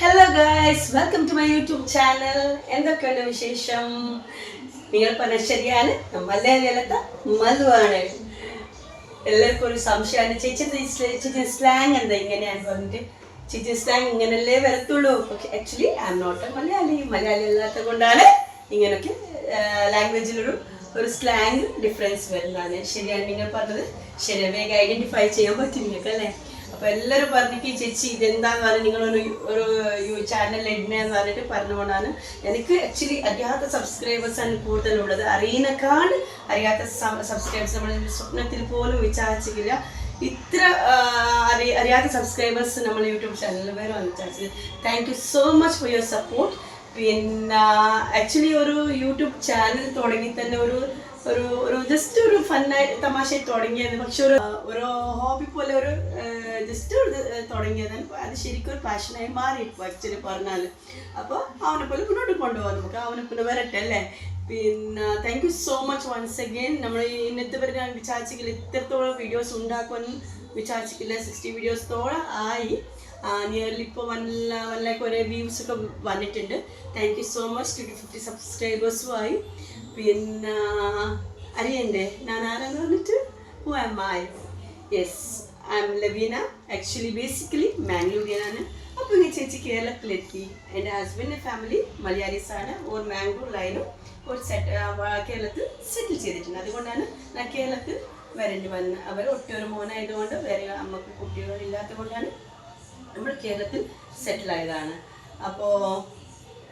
Hello guys welcome to my YouTube channel എന്തൊക്കെയുണ്ട് വിശേഷം? നിങ്ങൾ പറഞ്ഞ ശരിയാണ്. മലയാളത്തെ മധുവാണ്. എല്ലാവർക്കും ഒരു സംശയമാണ്. ചേച്ചി ചേച്ചി സ്ലാങ് എന്താ ഇങ്ങനെയാണ് പറഞ്ഞിട്ട്? ചേച്ചി സ്ലാങ് ഇങ്ങനല്ലേ വരത്തുള്ളൂ. പക്ഷെ actually I'm not a Malayali. Malayali അല്ലാത്ത കൊണ്ടാണ് ഇങ്ങനെയൊക്കെ ലാംഗ്വേജിലൊരു ഒരു സ്ലാങ് ഡിഫറൻസ് വരുന്നതാണ് ശരിയാണ് നിങ്ങൾ പറഞ്ഞത്. ശരിയാണ് വേഗം ഐഡന്റിഫൈ ചെയ്യാൻ പറ്റും നിങ്ങൾക്ക് അല്ലേ അപ്പൊ എല്ലാരും പറഞ്ഞിട്ട് ചേച്ചി ഇതെന്താന്ന് പറഞ്ഞ് നിങ്ങളൊരു ഒരു ചാനൽ ഇടുന്നതെന്ന് പറഞ്ഞിട്ട് പറഞ്ഞുകൊണ്ടാണ് എനിക്ക് ആക്ച്വലി അറിയാത്ത സബ്സ്ക്രൈബേഴ്സ് ആണ് കൂടുതലുള്ളത്. അറിയുന്നക്കാൾ അറിയാത്ത സബ്സ്ക്രൈബേഴ്സ് നമ്മൾ സ്വപ്നത്തിൽ പോലും വിചാരിച്ചിട്ടില്ല. ഇത്ര അറിയ അറി അറിയാത്ത സബ്സ്ക്രൈബേഴ്സ് നമ്മൾ യൂട്യൂബ് ചാനലിൽ വരും വിചാരിച്ചത് thank you so much for your support പിന്നെ ആക്ച്വലി ഒരു യൂട്യൂബ് ചാനൽ തുടങ്ങി തന്നെ ഒരു ഒരു ജസ്റ്റ് ഒരു ഫണ്ണായിട്ട് തമാശ തുടങ്ങിയത്. പക്ഷെ ഒരു ഒരു ഹോബി പോലെ ഒരു ജസ്റ്റ് ഒരു തുടങ്ങിയത് അത് ശരിക്കും ഒരു പാഷനായി മാറി ഇപ്പോൾ ആക്ച്വലി പറഞ്ഞാൽ അപ്പോൾ അവനെ പോലെ മുന്നോട്ട് കൊണ്ടുപോകാം നമുക്ക്. അവനെ പോലെ വരട്ടെ അല്ലേ? പിന്നെ thank you so much once again നമ്മൾ ഇന്നത്തെ വരെ ഞാൻ വിചാരിച്ചില്ല ഇത്രത്തോളം വീഡിയോസ് ഉണ്ടാക്കുമെന്ന് വിചാരിച്ചിട്ടില്ല. സിക്സ്റ്റി വീഡിയോസത്തോളം ആയി. നിയർലി ഇപ്പോൾ വൺ വൺ ലാക്ക് വ്യൂസ് ഒക്കെ വന്നിട്ടുണ്ട്. Thank you so much two fifty സബ്സ്ക്രൈബേഴ്സും ആയി. പിന്നെ അറിയണ്ടേ ഞാൻ ആരാന്ന് പറഞ്ഞിട്ട് who am I yes I'm Laveena actually basically മാംഗ്ലൂരിയനാണ് അപ്പോൾ ഈ ചേച്ചി കേരളത്തിലെത്തി എന്റെ ഹസ്ബൻഡിന്റെ ഫാമിലി മലയാളീസാണ് ഒരു മാംഗ്ലൂരിലായാലും ഒരു സെറ്റ് കേരളത്തിൽ സെറ്റിൽ ചെയ്തിട്ടുണ്ട്. അതുകൊണ്ടാണ് ഞാൻ കേരളത്തിൽ വരേണ്ടി വന്നത് അവർ ഒറ്റൊരു മോനായതുകൊണ്ട് വേറെ അമ്മയ്ക്ക് കുട്ടികളില്ലാത്തത് കൊണ്ടാണ് നമ്മൾ കേരളത്തിൽ സെറ്റിലായതാണ് അപ്പോൾ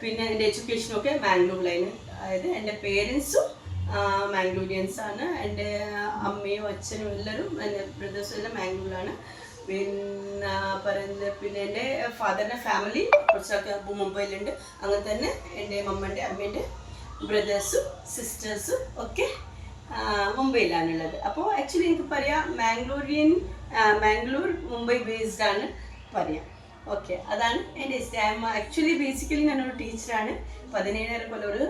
പിന്നെ എന്റെ എഡ്യൂക്കേഷനൊക്കെ മാംഗ്ലൂരിലായിരുന്നു അതായത് എന്റെ പേരൻസും മാംഗ്ലൂരിയൻസ് ആണ് എന്റെ അമ്മയും അച്ഛനും എല്ലാവരും എന്റെ ബ്രദേഴ്സും എല്ലാം മാംഗ്ലൂരിലാണ്. പിന്നെ പറയുന്നത് പിന്നെ എന്റെ ഫാദറിന്റെ ഫാമിലി കുറച്ചൊക്കെ മുംബൈയിലുണ്ട്. അങ്ങനെ തന്നെ എന്റെ മമ്മന്റെ അമ്മേന്റെ ബ്രദേഴ്സും സിസ്റ്റേഴ്സും ഒക്കെ മുംബൈയിലാണുള്ളത്. അപ്പോൾ ആക്ച്വലി എനിക്ക് പറയാം മാംഗ്ലൂരിയൻ മാംഗ്ലൂർ മുംബൈ ബേസ്ഡ് ആണ് പറയാം. ഓക്കെ അതാണ് എന്റെ ഇഷ്ടം ആക്ച്വലി ബേസിക്കലി ഞാനൊരു ടീച്ചറാണ് പതിനേഴര കൊല്ലം ഒരു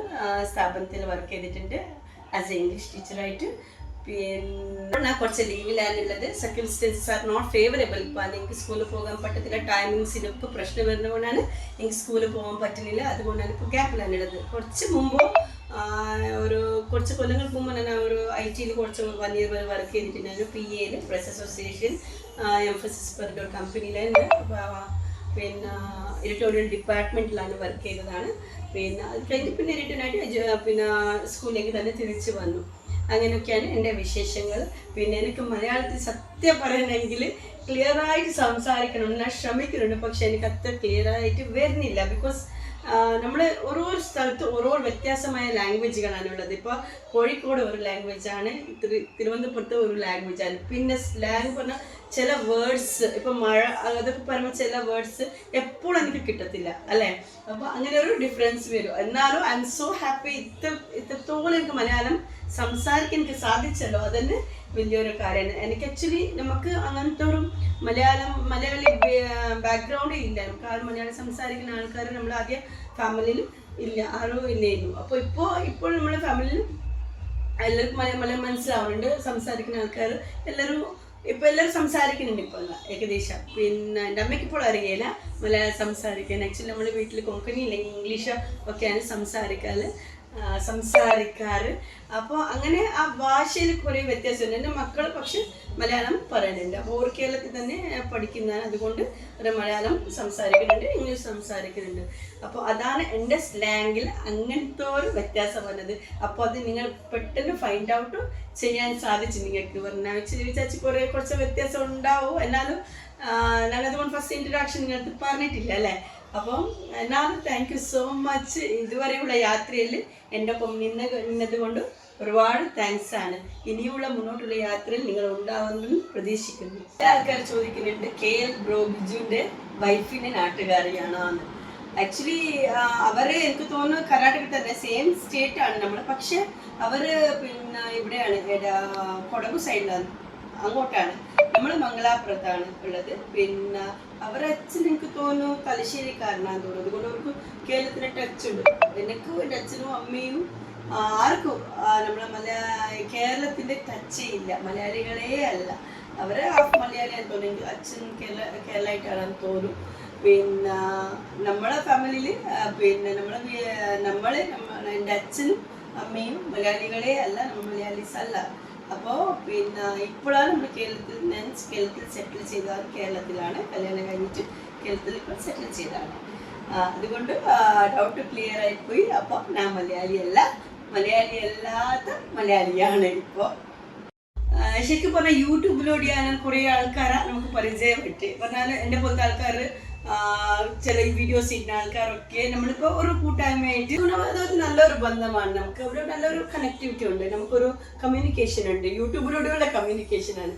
സ്ഥാപനത്തിൽ വർക്ക് ചെയ്തിട്ടുണ്ട്. ആസ് എ ഇംഗ്ലീഷ് ടീച്ചറായിട്ട് പിന്നെ കുറച്ച് ലീവിലാണുള്ളത് സർക്കിൾസ്റ്റൻസസ് ആർ നോട്ട് ഫേവറബിൾ ഇപ്പോൾ എനിക്ക് സ്കൂളിൽ പോകാൻ പറ്റത്തില്ല. ടൈമിങ്സിനൊക്കെ പ്രശ്നം വരുന്നതുകൊണ്ടാണ് എനിക്ക് സ്കൂളിൽ പോകാൻ പറ്റുന്നില്ല. അതുകൊണ്ടാണ് ഇപ്പോൾ ഗ്യാപ്പിലാണുള്ളത് കുറച്ച് മുമ്പോ ഒരു കുറച്ച് കൊല്ലങ്ങൾക്ക് മുമ്പ് ഞാൻ ഒരു ഐ ടിയിൽ കുറച്ച് വൺ ഇയർ വരെ വർക്ക് ചെയ്തിട്ടുണ്ടായിരുന്നു. പി എയിൽ പ്രസ് അസോസിയേഷൻ എംഫസിസ് പറഞ്ഞ ഒരു അപ്പോൾ പിന്നെ എഡിറ്റോറിയൽ ഡിപ്പാർട്ട്മെന്റിലാണ് വർക്ക് ചെയ്തതാണ്. പിന്നെ അത് കഴിഞ്ഞ് പിന്നെ റിട്ടേണായിട്ട് പിന്നെ സ്കൂളിലേക്ക് തന്നെ തിരിച്ചു വന്നു. അങ്ങനെയൊക്കെയാണ് എന്റെ വിശേഷങ്ങൾ. പിന്നെ എനിക്ക് മലയാളത്തിൽ സത്യം പറയണമെങ്കിൽ ക്ലിയറായിട്ട് സംസാരിക്കണം. ഞാൻ ശ്രമിക്കുന്നുണ്ട് പക്ഷെ എനിക്ക് അത്ര ക്ലിയറായിട്ട് വരുന്നില്ല. ബിക്കോസ് നമ്മൾ ഓരോ സ്ഥലത്ത് ഓരോ വ്യത്യാസമായ ലാംഗ്വേജുകളാണ് ഉള്ളത്. ഇപ്പോൾ കോഴിക്കോട് ഒരു ലാംഗ്വേജാണ് തിരു തിരുവനന്തപുരത്ത് ഒരു ലാംഗ്വേജാണ് പിന്നെ സ്ലാങ് പറഞ്ഞാൽ ചില വേർഡ്സ് ഇപ്പം മഴ അതൊക്കെ പറയുമ്പോൾ ചില വേർഡ്സ് എപ്പോഴും എനിക്ക് കിട്ടത്തില്ല അല്ലേ? അപ്പോൾ അങ്ങനെ ഒരു ഡിഫറൻസ് വരും. എന്നാലും ഐ എം സോ ഹാപ്പി ഇത്ര ഇത്രത്തോളം എനിക്ക് മലയാളം സംസാരിക്കാൻ എനിക്ക് സാധിച്ചല്ലോ. അതന്നെ വലിയൊരു കാര്യമാണ് എനിക്ക് ആക്ച്വലി നമുക്ക് അങ്ങനത്തെ ഒരു മലയാളം മലയാളി ബാക്ക്ഗ്രൗണ്ട് ഇല്ല. നമുക്ക് ആരും മലയാളം സംസാരിക്കുന്ന ആൾക്കാർ നമ്മൾ ആദ്യം ഫാമിലിയിൽ ഇല്ല ആരും ഇല്ലായിരുന്നു അപ്പോൾ ഇപ്പോൾ ഇപ്പോൾ നമ്മുടെ ഫാമിലിയിൽ എല്ലാവർക്കും മലയാളം മനസ്സിലാവുന്നുണ്ട്. സംസാരിക്കുന്ന ആൾക്കാർ എല്ലാവരും ഇപ്പൊ എല്ലാവരും സംസാരിക്കുന്നുണ്ട് ഇപ്പോൾ ഏകദേശം. പിന്നെ എന്റെ അമ്മയ്ക്ക് ഇപ്പോൾ അറിയില്ല മലയാളം സംസാരിക്കാൻ. ആക്ച്വലി നമ്മൾ വീട്ടിൽ കൊങ്കണി ഇല്ലെങ്കിൽ ഇംഗ്ലീഷ് ഒക്കെയാണ് സംസാരിക്കാറ്. സംസാരിക്കാറ്. അപ്പോൾ അങ്ങനെ ആ ഭാഷയിൽ കുറേ വ്യത്യാസമുണ്ട്. എന്റെ മക്കൾ പക്ഷെ മലയാളം പറയുന്നുണ്ട് അപ്പോൾ ഓർ കേരളത്തിൽ തന്നെ പഠിക്കുന്നതാണ്. അതുകൊണ്ട് ഒരു മലയാളം സംസാരിക്കുന്നുണ്ട് ഇംഗ്ലീഷ് സംസാരിക്കുന്നുണ്ട്. അപ്പോൾ അതാണ് എന്റെ സ്ലാങ്ങിൽ അങ്ങനത്തെ ഒരു വ്യത്യാസം വന്നത്. അപ്പോൾ അത് നിങ്ങൾ പെട്ടെന്ന് ഫൈൻഡ് ഔട്ട് ചെയ്യാൻ സാധിച്ചു നിങ്ങൾക്ക്. പറഞ്ഞാൽ വെച്ച് വിചാരിച്ച് കുറേ കുറച്ച് വ്യത്യാസം ഉണ്ടാവും. എന്നാലും ഞാനതുകൊണ്ട് ഫസ്റ്റ് ഇൻട്രഡക്ഷൻ നിങ്ങൾക്ക് പറഞ്ഞിട്ടില്ല അല്ലേ? അപ്പം എന്നാലും താങ്ക് യു സോ മച്ച് ഇതുവരെയുള്ള യാത്രയിൽ എന്റെ ഒപ്പം നിന്ന നിന്നത് കൊണ്ട് ഒരുപാട് താങ്ക്സ് ആണ്. ഇനിയുള്ള മുന്നോട്ടുള്ള യാത്രയിൽ നിങ്ങൾ ഉണ്ടാവുമെന്ന് പ്രതീക്ഷിക്കുന്നു. ചില ആൾക്കാർ ചോദിക്കുന്നുണ്ട് കെ എൽ ബ്രോ ബിജുവിന്റെ വൈഫിന്റെ നാട്ടുകാരിയാണോ എന്ന് ആക്ച്വലി അവർ എനിക്ക് തോന്നുന്നു കർണാടകത്തിൽ തന്നെ സെയിം സ്റ്റേറ്റ് ആണ് നമ്മൾ പക്ഷെ അവർ പിന്നെ ഇവിടെയാണ് കൊടകു സൈഡിലാണ് അങ്ങോട്ടാണ്. നമ്മൾ മംഗലാപുരത്താണ് ഉള്ളത്. പിന്നെ അവരുടെ അച്ഛൻ എനിക്ക് തോന്നുന്നു തലശ്ശേരിക്കാരനാന്ന് തോന്നുന്നു. അതുകൊണ്ട് അവർക്ക് കേരളത്തിന് ടച്ച് ഉണ്ട്. എനിക്കും എന്റെ അച്ഛനും അമ്മയും ആർക്കും നമ്മളെ മലയാ കേരളത്തിന്റെ ടച്ചേ ഇല്ല. മലയാളികളേ അല്ല. അവരെ ഹാഫ് ആണ് തോന്നുന്നു. അച്ഛൻ കേരള കേരളമായിട്ടാണെന്ന് തോന്നും പിന്നെ നമ്മളെ ഫാമിലിയിൽ പിന്നെ നമ്മളെ നമ്മൾ എന്റെ അച്ഛനും അമ്മയും മലയാളികളെ അല്ല. നമ്മൾ മലയാളീസ് അല്ല. അപ്പോൾ പിന്നെ ഇപ്പോഴാണ് നമ്മൾ കേരളത്തിൽ ഞാൻ കേരളത്തിൽ സെറ്റിൽ ചെയ്തതാണ് കേരളത്തിലാണ്. കല്യാണം കഴിഞ്ഞിട്ട് കേരളത്തിൽ ഇപ്പോൾ സെറ്റിൽ ചെയ്തതാണ് അതുകൊണ്ട് ഡൗട്ട് ക്ലിയർ ആയിപ്പോയി. അപ്പോൾ ഞാൻ മലയാളിയല്ല. മലയാളി അല്ലാത്ത മലയാളിയാണ് ഇപ്പോൾ. ശരിക്കും പറഞ്ഞാൽ യൂട്യൂബിലൂടെയാണ് കുറേ ആൾക്കാരെ നമുക്ക് പരിചയപ്പെട്ട് പറഞ്ഞാൽ എന്റെ പോലത്തെ ആൾക്കാർ ചില വീഡിയോസ് ഇടുന്ന ആൾക്കാരൊക്കെ നമ്മളിപ്പോൾ ഒരു കൂട്ടായ്മയായിട്ട് അതൊരു നല്ലൊരു ബന്ധമാണ്. നമുക്ക് ഒരു നല്ലൊരു കണക്ടിവിറ്റി ഉണ്ട്. നമുക്കൊരു കമ്മ്യൂണിക്കേഷൻ ഉണ്ട്. യൂട്യൂബിലൂടെയുള്ള കമ്മ്യൂണിക്കേഷനാണ്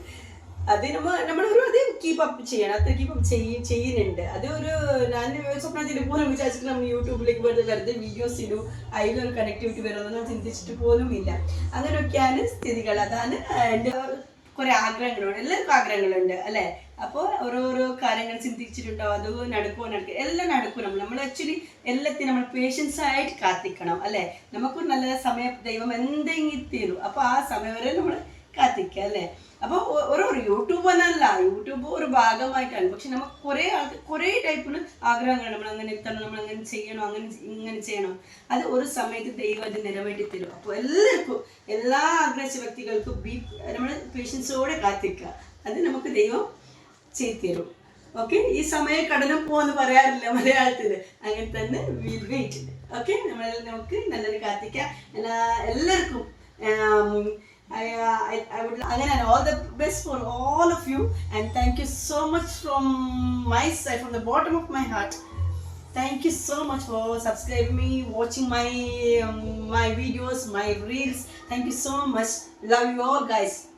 അത് നമ്മൾ നമ്മളൊരു അത് കീപ്പ് അപ്പ് ചെയ്യണം. അത്ര കീപ്പ് അപ്പ് ചെയ്യ ചെയ്യുന്നുണ്ട്. അത് ഒരു ഞാൻ സ്വപ്നത്തിൽ പോലും വിചാരിച്ചിട്ട് നമ്മൾ യൂട്യൂബിലേക്ക് വെറുതെ വെറുതെ വീഡിയോസ് ഇടും അതിലൊരു കണക്ടിവിറ്റി വരുമെന്ന് ചിന്തിച്ചിട്ട് പോലും ഇല്ല. അങ്ങനെയൊക്കെയാണ് സ്ഥിതികൾ. അതാണ് എന്റെ കുറെ ആഗ്രഹങ്ങളുണ്ട്. എല്ലാവർക്കും ആഗ്രഹങ്ങളുണ്ട് അല്ലേ? അപ്പോൾ ഓരോരോ കാര്യങ്ങൾ ചിന്തിച്ചിട്ടുണ്ടോ? അത് നടക്കുമോ നടക്കുക എല്ലാം നടക്കും നമ്മൾ നമ്മൾ ആക്ച്വലി എല്ലാത്തിനും നമ്മൾ പേഷ്യൻസ് ആയിട്ട് കാത്തിക്കണം അല്ലേ? നമുക്കൊരു നല്ല സമയം ദൈവം എന്തെങ്കിലും തരും. അപ്പോൾ ആ സമയം വരെ നമ്മൾ കാത്തിക്കുക അല്ലേ? അപ്പോൾ ഓരോ യൂട്യൂബ് എന്നല്ല യൂട്യൂബ് ഒരു ഭാഗമായിട്ടാണ്. പക്ഷെ നമുക്ക് കുറേ ആൾക്ക് കുറേ ടൈപ്പിന് ആഗ്രഹങ്ങൾ നമ്മൾ അങ്ങനെ എത്തണം നമ്മൾ അങ്ങനെ ചെയ്യണം അങ്ങനെ ഇങ്ങനെ ചെയ്യണം. അത് ഒരു സമയത്ത് ദൈവം അത് നിറവേറ്റി തരും. അപ്പോൾ എല്ലാവർക്കും എല്ലാ ആഗ്രഹിച്ച വ്യക്തികൾക്കും ബി നമ്മൾ പേഷ്യൻസോടെ കാത്തിക്കുക. അത് നമുക്ക് ദൈവം ചെയ്തു തരും ഓക്കെ? ഈ സമയം കടലും പോവെന്ന് പറയാറില്ല മലയാളത്തിൽ അങ്ങനെ തന്നെ വിൽ വെയിറ്റ് ഓക്കെ? നമ്മൾ നമുക്ക് നല്ലൊരു കാത്തിക്കാം. എല്ലാ എല്ലാവർക്കും I, uh, I, I would again all the best for all of you. And thank you so much from my side from the bottom of my heart. Thank you so much for subscribing me watching my um, my videos my reels. Thank you so much. Love you all guys